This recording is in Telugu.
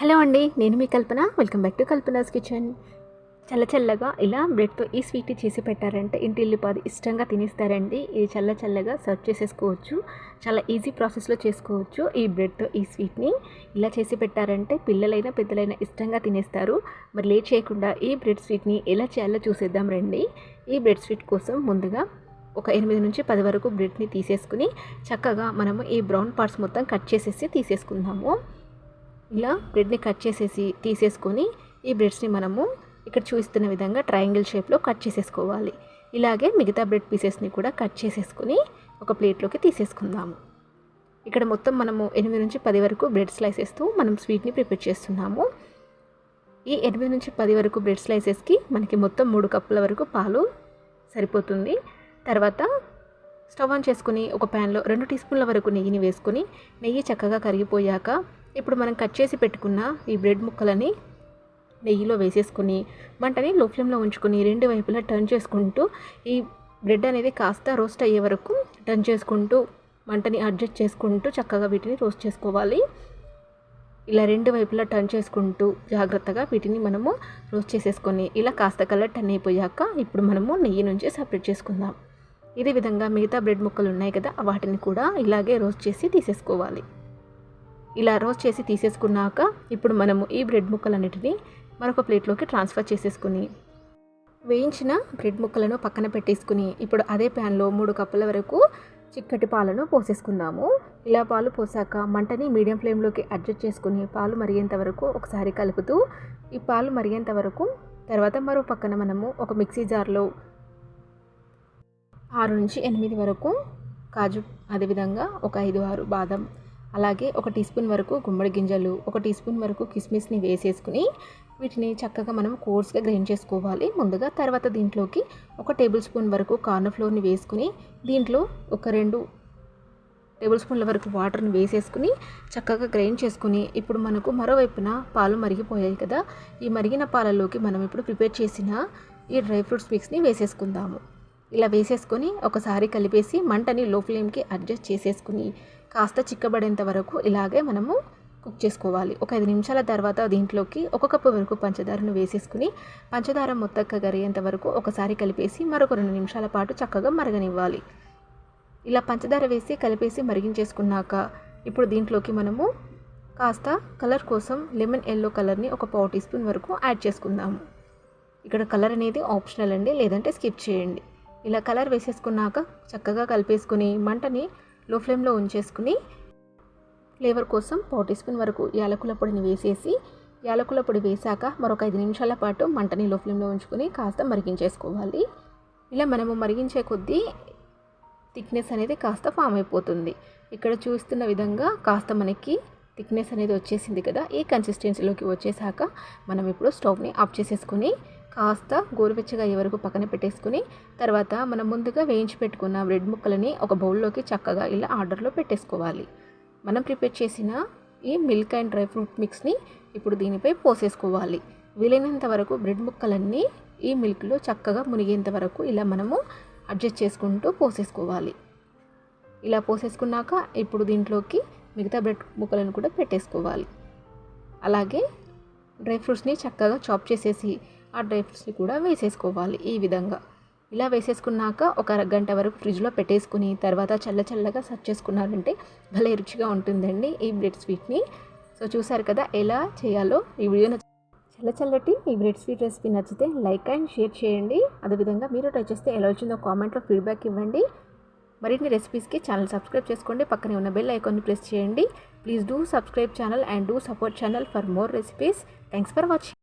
హలో అండి నేను మీ Kalpana. Welcome back to Kalpana's kitchen. చల్ల చల్లగా ఇలా బ్రెడ్తో ఈ స్వీట్ చేసి పెట్టారంటే ఇంటి ఇల్లిపాది ఇష్టంగా తినేస్తారండి. ఇది చల్ల చల్లగా సర్వ్ చేసేసుకోవచ్చు. చాలా ఈజీ ప్రాసెస్లో చేసుకోవచ్చు ఈ బ్రెడ్తో ఈ స్వీట్ని. ఇలా చేసి పెట్టారంటే పిల్లలైనా పెద్దలైనా ఇష్టంగా తినేస్తారు. మరి లేట్ చేయకుండా ఈ బ్రెడ్ స్వీట్ని ఎలా చేయాలో చూసేద్దాం రండి. ఈ బ్రెడ్ స్వీట్ కోసం ముందుగా ఒక ఎనిమిది నుంచి పది వరకు బ్రెడ్ని తీసేసుకుని చక్కగా మనము ఈ బ్రౌన్ పార్ట్స్ మొత్తం కట్ చేసేసి తీసేసుకుందాము. ఇలా బ్రెడ్ని కట్ చేసేసి తీసేసుకొని ఈ బ్రెడ్స్ని మనము ఇక్కడ చూపిస్తున్న విధంగా ట్రయాంగిల్ షేప్లో కట్ చేసేసుకోవాలి. ఇలాగే మిగతా బ్రెడ్ పీసెస్ని కూడా కట్ చేసేసుకొని ఒక ప్లేట్లోకి తీసేసుకుందాము. ఇక్కడ మొత్తం మనము ఎనిమిది నుంచి పది వరకు బ్రెడ్ స్లైసెస్తో మనం స్వీట్ని ప్రిపేర్ చేస్తున్నాము. ఈ ఎనిమిది నుంచి పది వరకు బ్రెడ్ స్లైసెస్కి మనకి మొత్తం మూడు కప్పుల వరకు పాలు సరిపోతుంది. తర్వాత స్టవ్ ఆన్ చేసుకుని ఒక ప్యాన్లో రెండు టీ స్పూన్ల వరకు నెయ్యిని వేసుకొని నెయ్యి చక్కగా కరిగిపోయాక ఇప్పుడు మనం కట్ చేసి పెట్టుకున్న ఈ బ్రెడ్ ముక్కలని నెయ్యిలో వేసేసుకుని మంటని లో ఫ్లేమ్లో ఉంచుకొని రెండు వైపులా టర్న్ చేసుకుంటూ ఈ బ్రెడ్ అనేది కాస్త రోస్ట్ అయ్యే వరకు టర్న్ చేసుకుంటూ మంటని అడ్జస్ట్ చేసుకుంటూ చక్కగా వీటిని రోస్ట్ చేసుకోవాలి. ఇలా రెండు వైపులా టర్న్ చేసుకుంటూ జాగ్రత్తగా వీటిని మనము రోస్ట్ చేసేసుకొని ఇలా కాస్త కలర్ టర్న్ అయిపోయాక ఇప్పుడు మనము నెయ్యి నుంచి సపరేట్ చేసుకుందాం. ఇదే విధంగా మిగతా బ్రెడ్ ముక్కలు ఉన్నాయి కదా వాటిని కూడా ఇలాగే రోస్ట్ చేసి తీసేసుకోవాలి. ఇలా రోస్ట్ చేసి తీసేసుకున్నాక ఇప్పుడు మనము ఈ బ్రెడ్ ముక్కలన్నిటిని మరొక ప్లేట్లోకి ట్రాన్స్ఫర్ చేసేసుకుని వేయించిన బ్రెడ్ ముక్కలను పక్కన పెట్టేసుకుని ఇప్పుడు అదే ప్యాన్లో మూడు కప్పుల వరకు చిక్కటి పాలను పోసేసుకుందాము. ఇలా పాలు పోసాక మంటని మీడియం ఫ్లేమ్లోకి అడ్జస్ట్ చేసుకుని పాలు మరిగేంత వరకు ఒకసారి కలుపుతూ ఈ పాలు మరిగేంత వరకు తర్వాత మరో పక్కన మనము ఒక మిక్సీ జార్లో ఆరు నుంచి ఎనిమిది వరకు కాజు అదేవిధంగా ఒక ఐదు ఆరు బాదం అలాగే ఒక టీ స్పూన్ వరకు గుమ్మడి గింజలు ఒక టీ స్పూన్ వరకు కిస్మిస్ని వేసేసుకుని వీటిని చక్కగా మనం కోర్స్గా గ్రైండ్ చేసుకోవాలి. ముందుగా తర్వాత దీంట్లోకి ఒక టేబుల్ స్పూన్ వరకు కార్న్ ఫ్లోర్ని వేసుకుని దీంట్లో ఒక రెండు టేబుల్ స్పూన్ల వరకు వాటర్ని వేసేసుకుని చక్కగా గ్రైండ్ చేసుకుని ఇప్పుడు మనకు మరోవైపున పాలు మరిగిపోయాయి కదా ఈ మరిగిన పాలలోకి మనం ఇప్పుడు ప్రిపేర్ చేసిన ఈ డ్రై ఫ్రూట్స్ మిక్స్ని వేసేసుకుందాము. ఇలా వేసేసుకొని ఒకసారి కలిపేసి మంటని లో ఫ్లేమ్కి అడ్జస్ట్ చేసేసుకుని కాస్త చిక్కబడేంత వరకు ఇలాగే మనము కుక్ చేసుకోవాలి. ఒక ఐదు నిమిషాల తర్వాత దీంట్లోకి ఒక కప్పు వరకు పంచదారను వేసేసుకుని పంచదార మొత్తక్క గరిగేంత వరకు ఒకసారి కలిపేసి మరొక రెండు నిమిషాల పాటు చక్కగా మరగనివ్వాలి. ఇలా పంచదార వేసి కలిపేసి మరిగించేసుకున్నాక ఇప్పుడు దీంట్లోకి మనము కాస్త కలర్ కోసం లెమన్ ఎల్లో కలర్ని ఒక పావు టీ స్పూన్ వరకు యాడ్ చేసుకుందాము. ఇక్కడ కలర్ అనేది ఆప్షనల్ అండి లేదంటే స్కిప్ చేయండి. ఇలా కలర్ వేసేసుకున్నాక చక్కగా కలిపేసుకుని మంటని లో ఫ్లేమ్లో ఉంచేసుకుని ఫ్లేవర్ కోసం పావు టీ స్పూన్ వరకు యాలకుల పొడిని వేసేసి యాలకుల పొడి వేసాక మరొక ఐదు నిమిషాల పాటు మంటని లో ఫ్లేమ్లో ఉంచుకొని కాస్త మరిగించేసుకోవాలి. ఇలా మనము మరిగించే కొద్దీ థిక్నెస్ అనేది కాస్త ఫామ్ అయిపోతుంది. ఇక్కడ చూస్తున్న విధంగా కాస్త మనకి థిక్నెస్ అనేది వచ్చేసింది కదా ఈ కన్సిస్టెన్సీలోకి వచ్చేసాక మనం ఇప్పుడు స్టవ్ని ఆఫ్ చేసేసుకొని కాస్త గోరువెచ్చగా అయ్యే వరకు పక్కన పెట్టేసుకుని తర్వాత మనం ముందుగా వేయించి పెట్టుకున్న బ్రెడ్ ముక్కలని ఒక బౌల్లోకి చక్కగా ఇలా ఆర్డర్లో పెట్టేసుకోవాలి. మనం ప్రిపేర్ చేసిన ఈ మిల్క్ అండ్ డ్రై ఫ్రూట్ మిక్స్ని ఇప్పుడు దీనిపై పోసేసుకోవాలి. వీలైనంత వరకు బ్రెడ్ ముక్కలన్నీ ఈ మిల్క్లో చక్కగా మునిగేంత వరకు ఇలా మనము అడ్జస్ట్ చేసుకుంటూ పోసేసుకోవాలి. ఇలా పోసేసుకున్నాక ఇప్పుడు దీంట్లోకి మిగతా బ్రెడ్ ముక్కలను కూడా పెట్టేసుకోవాలి. అలాగే డ్రై ఫ్రూట్స్ని చక్కగా చాప్ చేసేసి ఆ డ్రై ఫ్రూట్స్ని కూడా వేసేసుకోవాలి ఈ విధంగా. ఇలా వేసేసుకున్నాక ఒక అరగంట వరకు ఫ్రిడ్జ్లో పెట్టేసుకుని తర్వాత చల్ల చల్లగా సర్చ్ చేసుకున్నారంటే భలే రుచిగా ఉంటుందండి ఈ బ్రెడ్ స్వీట్ని. సో చూసారు కదా ఎలా చేయాలో ఈ వీడియో చల్ల చల్లటి ఈ బ్రెడ్ స్వీట్ రెసిపీ నచ్చితే లైక్ అండ్ షేర్ చేయండి. అదేవిధంగా మీరు ట్రై చేస్తే ఎలా వచ్చిందో కామెంట్లో ఫీడ్బ్యాక్ ఇవ్వండి. మరిన్ని రెసిపీస్కి ఛానల్ సబ్స్క్రైబ్ చేసుకోండి. పక్కనే ఉన్న బెల్ ఐకాన్ని ప్రెస్ చేయండి. Please do subscribe channel and do support channel for more recipes. Thanks for watching